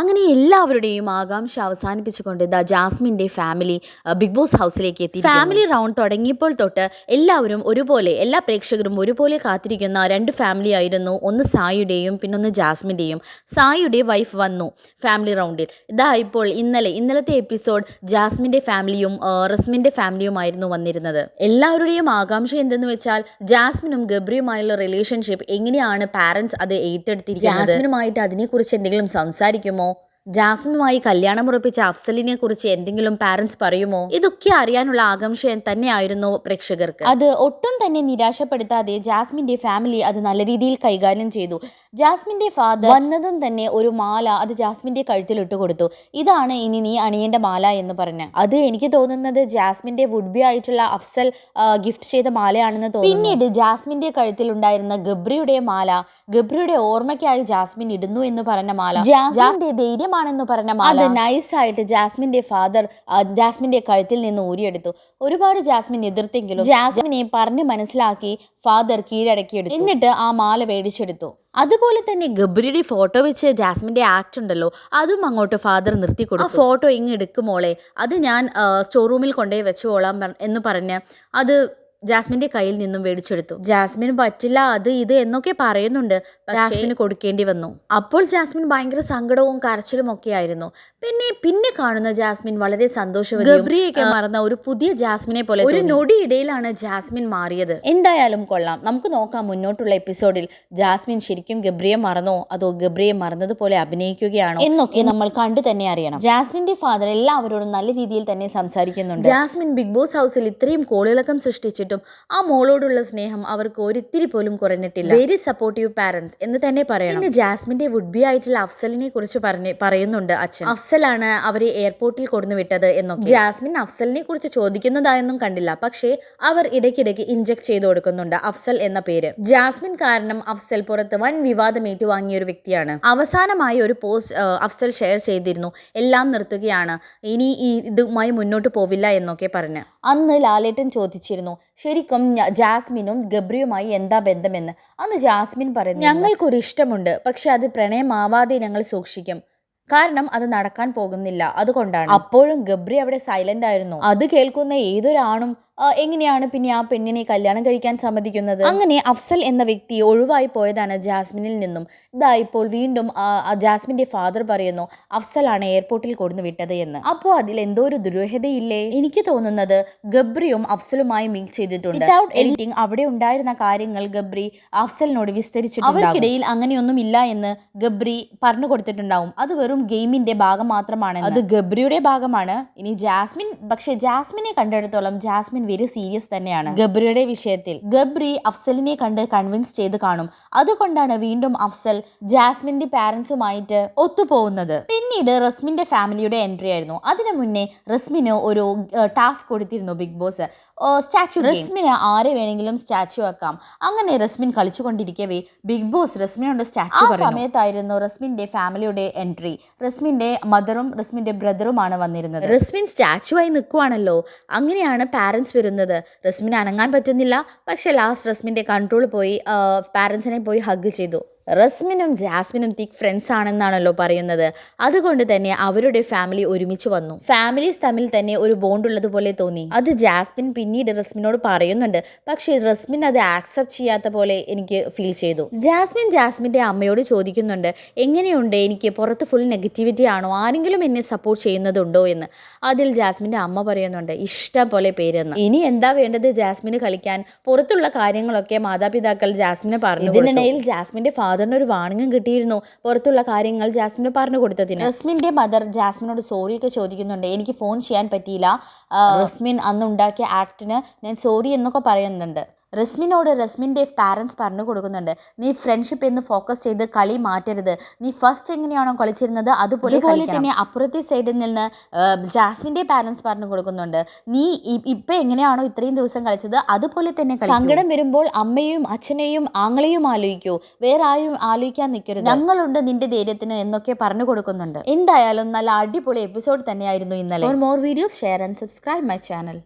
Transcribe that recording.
അങ്ങനെ എല്ലാവരുടെയും ആകാംക്ഷ അവസാനിപ്പിച്ചുകൊണ്ട് ദ ജാസ്മിന്റെ ഫാമിലി ബിഗ് ബോസ് ഹൗസിലേക്ക് എത്തി ഫാമിലി റൗണ്ട് തുടങ്ങിയപ്പോൾ തൊട്ട് എല്ലാവരും ഒരുപോലെ എല്ലാ പ്രേക്ഷകരും ഒരുപോലെ കാത്തിരിക്കുന്ന രണ്ട് ഫാമിലി ആയിരുന്നു. ഒന്ന് സായിയുടെയും പിന്നൊന്ന് ജാസ്മിന്റെയും. സായിയുടെ വൈഫ് വന്നു ഫാമിലി റൗണ്ടിൽ. ഇതാ ഇപ്പോൾ ഇന്നലെ ഇന്നലത്തെ എപ്പിസോഡ് ജാസ്മിന്റെ ഫാമിലിയും റസ്മിന്റെ ഫാമിലിയുമായിരുന്നു വന്നിരുന്നത്. എല്ലാവരുടെയും ആകാംക്ഷ എന്തെന്ന് വെച്ചാൽ ജാസ്മിനും ഗബ്രിയുമായുള്ള റിലേഷൻഷിപ്പ് എങ്ങനെയാണ് പാരൻസ് അത് ഏറ്റെടുത്തിരിക്കുന്നത്? ജാസ്മിനുമായിട്ട് അതിനെക്കുറിച്ച് എന്തെങ്കിലും സംസാരിക്കുമോ? ജാസ്മിനുമായി കല്യാണം ഉറപ്പിച്ച അഫ്സലിനെ കുറിച്ച് എന്തെങ്കിലും പാരന്റ്സ് പറയുമോ? ഇതൊക്കെ അറിയാനുള്ള ആകാംക്ഷ തന്നെയായിരുന്നു പ്രേക്ഷകർക്ക്. അത് ഒട്ടും തന്നെ നിരാശപ്പെടുത്താതെ ജാസ്മിന്റെ ഫാമിലി അത് നല്ല രീതിയിൽ കൈകാര്യം ചെയ്തു. ജാസ്മിന്റെ ഫാദർ വന്നതും തന്നെ ഒരു മാല അത് ജാസ്മിന്റെ കഴുത്തിൽ ഇട്ടു കൊടുത്തു. ഇതാണ് ഇനി നീ അണിയേണ്ട മാല എന്ന് പറഞ്ഞ്. അത് എനിക്ക് തോന്നുന്നത് ജാസ്മിന്റെ വുഡ് ബി ആയിട്ടുള്ള അഫ്സൽ ഗിഫ്റ്റ് ചെയ്ത മാലയാണെന്ന് തോന്നുന്നു. പിന്നീട് ജാസ്മിന്റെ കഴുത്തിൽ ഉണ്ടായിരുന്ന ഗബ്രിയുടെ മാല ഗബ്രിയുടെ ഓർമ്മയ്ക്കായി ജാസ്മിൻ ഇടുന്നു എന്ന് പറഞ്ഞ മാല. ജാസ്മിന്റെ ധൈര്യമാണെന്ന് പറഞ്ഞ മാല അത് നൈസായിട്ട് ജാസ്മിന്റെ ഫാദർ ജാസ്മിന്റെ കഴുത്തിൽ നിന്ന് ഊരിയെടുത്തു. ഒരുപാട് ജാസ്മിൻ എതിർത്തെങ്കിലും ജാസ്മിനെ പറഞ്ഞ് മനസ്സിലാക്കി ഫാദർ കീഴടക്കിയെടുത്തു. എന്നിട്ട് ആ മാല മേടിച്ചെടുത്തു. അതുപോലെ തന്നെ ഗബ്രിയുടെ ഫോട്ടോ വെച്ച് ജാസ്മിന്റെ ആക്ട് ഉണ്ടല്ലോ അതും അങ്ങോട്ട് ഫാദർ നിർത്തി കൊടുത്തു. ആ ഫോട്ടോ ഇങ്ങ് എടുക്കുമോളെ അത് ഞാൻ സ്റ്റോർ റൂമിൽ കൊണ്ടുപോയി വെച്ചോളാം എന്ന് പറഞ്ഞ് അത് ജാസ്മിന്റെ കയ്യിൽ നിന്നും മേടിച്ചെടുത്തു. ജാസ്മിൻ പറ്റില്ല അത് ഇത് എന്നൊക്കെ പറയുന്നുണ്ട്. ജാസ്മിന് കൊടുക്കേണ്ടി വന്നു. അപ്പോൾ ജാസ്മിൻ ഭയങ്കര സങ്കടവും കരച്ചിലും ഒക്കെ ആയിരുന്നു. പിന്നെ പിന്നെ കാണുന്ന ജാസ്മിൻ വളരെ സന്തോഷവതിയും ഗബ്രിയൊക്കെ മറന്ന ഒരു പുതിയ ജാസ്മിനെ പോലെ ഒരു നൊടിയിടയിലാണ് ജാസ്മിൻ മാറിയത്. എന്തായാലും കൊള്ളാം. നമുക്ക് നോക്കാം മുന്നോട്ടുള്ള എപ്പിസോഡിൽ ജാസ്മിൻ ശരിക്കും ഗബ്രിയെ മറന്നോ അതോ ഗബ്രിയെ മറന്നതുപോലെ അഭിനയിക്കുകയാണോ എന്നൊക്കെ നമ്മൾ കണ്ടു തന്നെ അറിയണം. ജാസ്മിന്റെ ഫാദർ എല്ലാവരോടും നല്ല രീതിയിൽ തന്നെ സംസാരിക്കുന്നുണ്ട്. ജാസ്മിൻ ബിഗ് ബോസ് ഹൗസിൽ ഇത്രയും കോളിളക്കം സൃഷ്ടിച്ചിട്ടും ആ മോളോടുള്ള സ്നേഹം അവർക്ക് ഒരിത്തിരി പോലും കുറഞ്ഞിട്ടില്ല. വെരി സപ്പോർട്ടീവ് പാരന്റ്സ് എന്ന് തന്നെ പറയാം പിന്നെ ജാസ്മിന്റെ വുഡ് ബി ആയിട്ടുള്ള അഫ്സലിനെ കുറിച്ച് പറഞ്ഞ് പറയുന്നുണ്ട് അച്ഛൻ. അഫ്സലാണ് അവരെ എയർപോർട്ടിൽ കൊടുന്നു വിട്ടത് എന്നൊക്കെ. ജാസ്മിൻ അഫ്സലിനെ കുറിച്ച് ചോദിക്കുന്നതായൊന്നും കണ്ടില്ല. പക്ഷേ അവർ ഇടയ്ക്കിടയ്ക്ക് ഇഞ്ചക്ട് ചെയ്തു കൊടുക്കുന്നുണ്ട് അഫ്സൽ എന്ന പേര്. ജാസ്മിൻ കാരണം അഫ്സൽ പുറത്ത് വൻ വിവാദം ഏറ്റുവാങ്ങിയ ഒരു വ്യക്തിയാണ്. അവസാനമായി ഒരു പോസ്റ്റ് അഫ്സൽ ഷെയർ ചെയ്തിരുന്നു. എല്ലാം നിർത്തുകയാണ്. ഇനി ഇതുമായി മുന്നോട്ട് പോവില്ല എന്നൊക്കെ പറഞ്ഞ്. അന്ന് ലാലേട്ടൻ ചോദിച്ചിരുന്നു ശരിക്കും ജാസ്മിനും ഗബ്രിയുമായി എന്താ ബന്ധമെന്ന്? അന്ന് ജാസ്മിൻ പറയുന്നു ഞങ്ങൾക്കൊരു ഇഷ്ടമുണ്ട് പക്ഷെ അത് പ്രണയമാവാതെ ഞങ്ങൾ സൂക്ഷിക്കും. കാരണം അത് നടക്കാൻ പോകുന്നില്ല അതുകൊണ്ടാണ്. അപ്പോഴും ഗബ്രി അവിടെ സൈലന്റ് ആയിരുന്നു. അത് കേൾക്കുന്ന ഏതൊരാണും എങ്ങനെയാണ് പിന്നെ ആ പെണ്ണിനെ കല്യാണം കഴിക്കാൻ സമ്മതിക്കുന്നത്? അങ്ങനെ അഫ്സൽ എന്ന വ്യക്തി ഒഴിവായി പോയതാണ് ജാസ്മിനിൽ നിന്നും. ഇതാ ഇപ്പോൾ വീണ്ടും ജാസ്മിന്റെ ഫാദർ പറയുന്നു അഫ്സലാണ് എയർപോർട്ടിൽ കൊടുന്നു വിട്ടത് എന്ന്. അപ്പോൾ അതിൽ എന്തോ ഒരു ദുരൂഹതയില്ലേ? എനിക്ക് തോന്നുന്നത് ഗബ്രിയും അഫ്സലുമായി മിക്സ് ചെയ്തിട്ടുണ്ട്. എഡിറ്റിംഗ് അവിടെ ഉണ്ടായിരുന്ന കാര്യങ്ങൾ ഗബ്രി അഫ്സലിനോട് വിസ്തരിച്ചിട്ടുണ്ട് അവർക്കിടയിൽ അങ്ങനെയൊന്നും ഇല്ല എന്ന് ഗബ്രി പറഞ്ഞു കൊടുത്തിട്ടുണ്ടാവും. അത് വെറും ഗെയിമിന്റെ ഭാഗം മാത്രമാണ് അത് ഗബ്രിയുടെ ഭാഗമാണ്. ഇനി ജാസ്മിൻ പക്ഷെ ജാസ്മിനെ കണ്ടെടുത്തോളം ജാസ്മിൻ വെരി സീരിയസ് തന്നെയാണ്. ഗബ്രിയുടെ വിഷയത്തിൽ ഗബ്രി അഫ്സലിനെ കണ്ട് കൺവിൻസ് ചെയ്ത് കാണും. അതുകൊണ്ടാണ് വീണ്ടും അഫ്സൽ ജാസ്മിന്റെ പാരന്റ്സുമായിട്ട് ഒത്തുപോകുന്നത്. പിന്നീട് റസ്മിന്റെ ഫാമിലിയുടെ എൻട്രി ആയിരുന്നു. അതിനു മുന്നേ റസ്മിന് ഒരു ടാസ്ക് കൊടുത്തിരുന്നു ബിഗ് ബോസ് സ്റ്റാച്ചു റസ്മിന് ആരെ വേണമെങ്കിലും സ്റ്റാച്ചു ആക്കാം. അങ്ങനെ റസ്മിൻ കളിച്ചുകൊണ്ടിരിക്കവേ ബിഗ് ബോസ് റസ്മിനോട് സ്റ്റാച്ചു ആ സമയത്തായിരുന്നു റസ്മിന്റെ ഫാമിലിയുടെ എൻട്രി റസ്മിന്റെ മദറും റസ്മിന്റെ ബ്രദറുമാണ് വന്നിരുന്നത്. റസ്മിൻ സ്റ്റാച്ചു ആയി നിൽക്കുവാണല്ലോ. അങ്ങനെയാണ് പാരന്റ്സ് വരുന്നത്. റസ്മിന് അനങ്ങാൻ പറ്റുന്നില്ല. പക്ഷേ ലാസ്റ്റ് റസ്മിന്റെ കൺട്രോൾ പോയി പാരൻസിനെ പോയി ഹഗ് ചെയ്തു. റസ്മിനും ജാസ്മിനും തിക് ഫ്രണ്ട്സ് ആണെന്നാണല്ലോ പറയുന്നത്. അതുകൊണ്ട് തന്നെ അവരുടെ ഫാമിലി ഒരുമിച്ച് വന്നു. ഫാമിലീസ് തമ്മിൽ തന്നെ ഒരു ബോണ്ട് ഉള്ളതുപോലെ തോന്നി. അത് ജാസ്മിൻ പിന്നീട് റസ്മിനോട് പറയുന്നുണ്ട്. പക്ഷേ റസ്മിൻ അത് ആക്സെപ്റ്റ് ചെയ്യാത്ത പോലെ എനിക്ക് ഫീൽ ചെയ്തു. ജാസ്മിൻ ജാസ്മിന്റെ അമ്മയോട് ചോദിക്കുന്നുണ്ട് എങ്ങനെയുണ്ട്? എനിക്ക് പുറത്ത് ഫുൾ നെഗറ്റിവിറ്റി ആണോ? ആരെങ്കിലും എന്നെ സപ്പോർട്ട് ചെയ്യുന്നതുണ്ടോ എന്ന്? അതിൽ ജാസ്മിന്റെ അമ്മ പറയുന്നുണ്ട് ഇഷ്ടം പോലെ പേരെന്ന്. ഇനി എന്താ വേണ്ടത് ജാസ്മിന് കളിക്കാൻ? പുറത്തുള്ള കാര്യങ്ങളൊക്കെ മാതാപിതാക്കൾ ജാസ്മിനെ പറഞ്ഞു ഇതിനിടയിൽ ജാസ്മിന്റെ ഫാദറിന് ഒരു വാണിംഗും കിട്ടിയിരുന്നു. പുറത്തുള്ള കാര്യങ്ങൾ ജാസ്മിന് പറഞ്ഞു കൊടുത്തതിന്. റസ്മിന്റെ മദർ ജാസ്മിനോട് സോറി ഒക്കെ ചോദിക്കുന്നുണ്ട്. എനിക്ക് ഫോൺ ചെയ്യാൻ പറ്റിയില്ല. റസ്മിൻ അന്ന് ഉണ്ടാക്കിയ ആക്ടിന് ഞാൻ സോറി എന്നൊക്കെ പറയുന്നുണ്ട്. റസ്മിനോട് റസ്മിന്റെ പാരൻസ് പറഞ്ഞു കൊടുക്കുന്നുണ്ട് നീ ഫ്രണ്ട്ഷിപ്പ് എന്ന് ഫോക്കസ് ചെയ്ത് കളി മാറ്റരുത്. നീ ഫസ്റ്റ് എങ്ങനെയാണോ കളിച്ചിരുന്നത് അതുപോലെ പോലെ തന്നെ അപ്പുറത്തെ സൈഡിൽ നിന്ന് ജാസ്മിന്റെ പാരൻസ് പറഞ്ഞു കൊടുക്കുന്നുണ്ട് നീ ഇപ്പം എങ്ങനെയാണോ ഇത്രയും ദിവസം കളിച്ചത് അതുപോലെ തന്നെ. സങ്കടം വരുമ്പോൾ അമ്മയും അച്ഛനെയും ആങ്ങളെയും ആലോചിക്കൂ വേറെ ആരും ആലോചിക്കാൻ നിൽക്കരുത്. ഞങ്ങളുണ്ട് നിന്റെ ധൈര്യത്തിന് എന്നൊക്കെ പറഞ്ഞു കൊടുക്കുന്നുണ്ട്. എന്തായാലും നല്ല അടിപൊളി എപ്പിസോഡ് തന്നെയായിരുന്നു ഇന്നലെ. More videos share and subscribe my channel